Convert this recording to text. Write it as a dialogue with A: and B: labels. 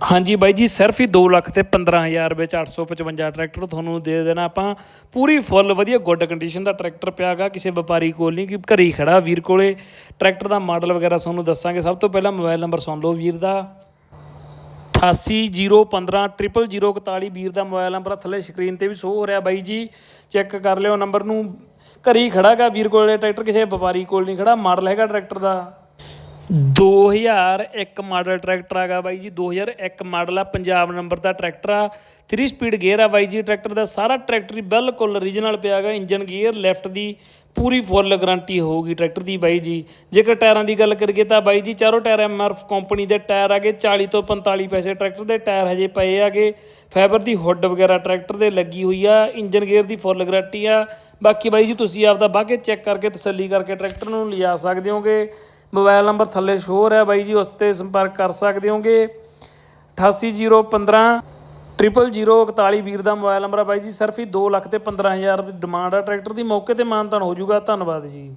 A: ਹਾਂਜੀ ਬਾਈ ਜੀ, ਸਿਰਫ ਹੀ 2 ਲੱਖ ਤੇ 15000 ਵਿੱਚ 855 ਟਰੈਕਟਰ ਤੁਹਾਨੂੰ ਦੇ ਦੇਣਾ। ਆਪਾਂ ਪੂਰੀ ਫੁੱਲ ਵਧੀਆ ਗੁੱਡ ਕੰਡੀਸ਼ਨ ਦਾ ਟਰੈਕਟਰ ਪਿਆਗਾ ਕਿਸੇ ਵਪਾਰੀ ਕੋਲ ਨਹੀਂ, ਕਿ ਘਰੇ ਹੀ ਖੜਾ ਵੀਰ ਕੋਲੇ। ਟਰੈਕਟਰ ਦਾ ਮਾਡਲ ਵਗੈਰਾ ਤੁਹਾਨੂੰ ਦੱਸਾਂਗੇ। ਸਭ ਤੋਂ ਪਹਿਲਾਂ ਮੋਬਾਈਲ ਨੰਬਰ ਸੁਣ ਲਓ ਵੀਰ ਦਾ। 8801500041 ਵੀਰ ਦਾ ਮੋਬਾਈਲ ਨੰਬਰ ਥੱਲੇ ਸਕਰੀਨ ਤੇ ਵੀ ਸ਼ੋ ਹੋ ਰਿਹਾ ਬਾਈ ਜੀ। ਚੈੱਕ ਕਰ ਲਿਓ ਨੰਬਰ ਨੂੰ। ਘਰੇ ਹੀ ਖੜਾਗਾ ਵੀਰ ਕੋਲੇ, ਟਰੈਕਟਰ ਕਿਸੇ ਵਪਾਰੀ ਕੋਲ ਨਹੀਂ ਖੜਾ ਮਾਡਲ ਹੈਗਾ ਟਰੈਕਟਰ ਦਾ। 2001 ਮਾਡਲ ਟਰੈਕਟਰ ਹੈਗਾ ਬਾਈ ਜੀ 2001 ਮਾਡਲ ਆ, ਪੰਜਾਬ ਨੰਬਰ ਦਾ ਟਰੈਕਟਰ ਆ। 3 ਸਪੀਡ ਗੇਅਰ ਆ ਬਾਈ ਜੀ, ਟਰੈਕਟਰ ਦਾ ਸਾਰਾ ਟਰੈਕਟਰ ਹੀ ਬਿਲਕੁਲ origignal ਪਿਆਗਾ ਇੰਜਨ ਗੇਅਰ ਲੈਫਟ ਦੀ ਪੂਰੀ ਫੁੱਲ ਗਾਰੰਟੀ ਹੋਊਗੀ ਟਰੈਕਟਰ ਦੀ ਬਾਈ ਜੀ। ਜੇਕਰ ਟਾਇਰਾਂ ਦੀ ਗੱਲ ਕਰੀਏ ਤਾਂ ਬਾਈ ਜੀ, ਚਾਰੋਂ ਟਾਇਰ ਐਮਆਰਐਫ ਕੰਪਨੀ ਦੇ ਟਾਇਰ ਆਗੇ 40 ਤੋਂ 45 ਪੈਸੇ ਟਰੈਕਟਰ ਦੇ ਟਾਇਰ ਹਜੇ ਪਏ ਆਗੇ। ਫਾਈਬਰ ਦੀ ਹੁੱਡ ਵਗੈਰਾ ਟਰੈਕਟਰ ਦੇ ਲੱਗੀ ਹੋਈ ਆ ਇੰਜਨ ਗੇਅਰ ਦੀ ਫੁੱਲ ਗਾਰੰਟੀ ਆ। ਬਾਕੀ ਬਾਈ ਜੀ, ਤੁਸੀਂ ਆਪਦਾ ਬਾਕੇ ਚੈੱਕ ਕਰਕੇ ਤਸੱਲੀ ਕਰਕੇ ਟਰੈਕਟਰ ਨੂੰ ਲਿਜਾ ਸਕਦੇ ਹੋਗੇ। ਮੋਬਾਈਲ ਨੰਬਰ ਥੱਲੇ ਸ਼ੋਅ ਹੈ ਬਾਈ ਜੀ, ਉਸ ਤੇ ਸੰਪਰਕ ਕਰ ਸਕਦੇ ਹੋਗੇ। 88015 00041 ਵੀਰ ਦਾ ਮੋਬਾਈਲ ਨੰਬਰ ਆ ਬਾਈ ਜੀ, ਸਿਰਫ ਹੀ 2 ਲੱਖ ਤੇ 15000 ਦੀ ਡਿਮਾਂਡ ਆ ਟਰੈਕਟਰ ਦੀ ਮੌਕੇ ਤੇ ਮਾਨਤਾਨ ਹੋ ਜਾਊਗਾ। ਧੰਨਵਾਦ ਜੀ।